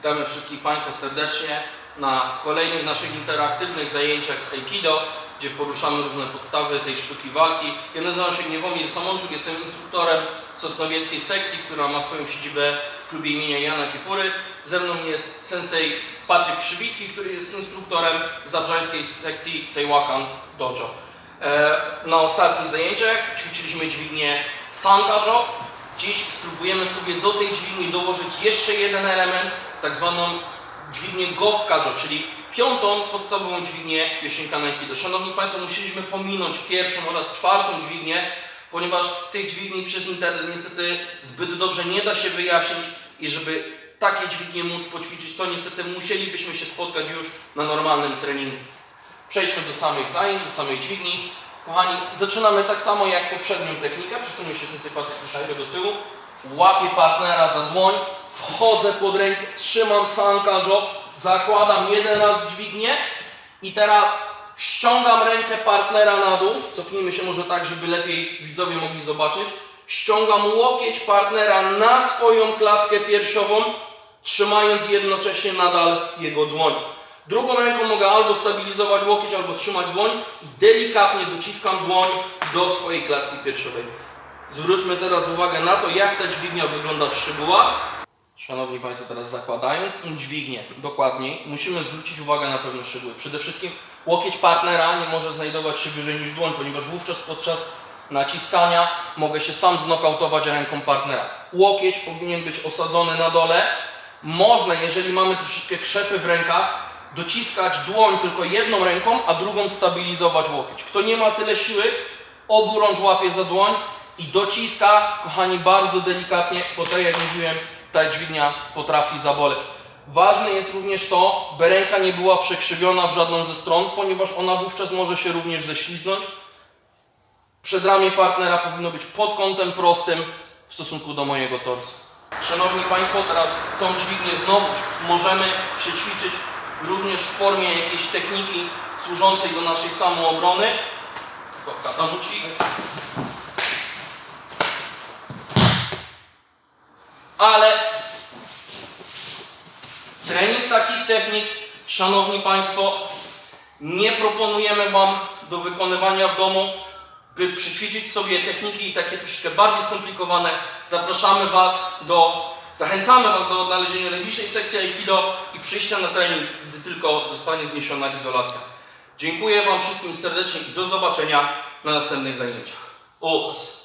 Witamy wszystkich Państwa serdecznie na kolejnych naszych interaktywnych zajęciach z Aikido, gdzie poruszamy różne podstawy tej sztuki walki. Ja nazywam się Gniewomir Samączuk, jestem instruktorem sosnowieckiej sekcji, która ma swoją siedzibę w klubie imienia Jana Kiepury. Ze mną jest sensei Patryk Krzywicki, który jest instruktorem zabrzańskiej sekcji Seiwakan Dojo. E, Na ostatnich zajęciach ćwiczyliśmy dźwignię Sankajo. Dziś spróbujemy sobie do tej dźwigni dołożyć jeszcze jeden element, tak zwaną dźwignię Gokkajo, czyli piątą podstawową dźwignię Yoshinkan Aikido. Szanowni Państwo, musieliśmy pominąć pierwszą oraz czwartą dźwignię, ponieważ tych dźwigni przez internet niestety zbyt dobrze nie da się wyjaśnić i żeby takie dźwignie móc poćwiczyć, to niestety musielibyśmy się spotkać już na normalnym treningu. Przejdźmy do samych zajęć, do samej dźwigni. Kochani, zaczynamy tak samo jak poprzednią technikę. Przesunuję się sensei Patryk troszeczkę do tyłu. Łapię partnera za dłoń, wchodzę pod rękę, trzymam sankajo, zakładam jeden raz dźwignię i teraz ściągam rękę partnera na dół. Cofnijmy się może tak, żeby lepiej widzowie mogli zobaczyć. Ściągam łokieć partnera na swoją klatkę piersiową, trzymając jednocześnie nadal jego dłoń. Drugą ręką mogę albo stabilizować łokieć, albo trzymać dłoń i delikatnie dociskam dłoń do swojej klatki piersiowej. Zwróćmy teraz uwagę na to, jak ta dźwignia wygląda w szczegółach. Szanowni Państwo, teraz zakładając tą dźwignię dokładniej, musimy zwrócić uwagę na pewne szczegóły. Przede wszystkim łokieć partnera nie może znajdować się wyżej niż dłoń, ponieważ wówczas podczas naciskania mogę się sam znokautować ręką partnera. Łokieć powinien być osadzony na dole. Można, jeżeli mamy troszeczkę krzepy w rękach, dociskać dłoń tylko jedną ręką, a drugą stabilizować łokieć. Kto nie ma tyle siły, obu rącz łapie za dłoń i dociska, kochani, bardzo delikatnie, bo tak jak mówiłem, ta dźwignia potrafi zaboleć. Ważne jest również to, by ręka nie była przekrzywiona w żadną ze stron, ponieważ ona wówczas może się również ześliznąć. Przedramię partnera powinno być pod kątem prostym w stosunku do mojego torsu. Szanowni Państwo, teraz tą dźwignię znowu możemy przećwiczyć również w formie jakiejś techniki służącej do naszej samoobrony. Katamuci. Ale trening takich technik, Szanowni Państwo, nie proponujemy Wam do wykonywania w domu, by przyćwiczyć sobie techniki takie troszeczkę bardziej skomplikowane. Zapraszamy Was do, zachęcamy Was do odnalezienia najbliższej sekcji Aikido i przyjścia na trening, gdy tylko zostanie zniesiona izolacja. Dziękuję Wam wszystkim serdecznie i do zobaczenia na następnych zajęciach. Us!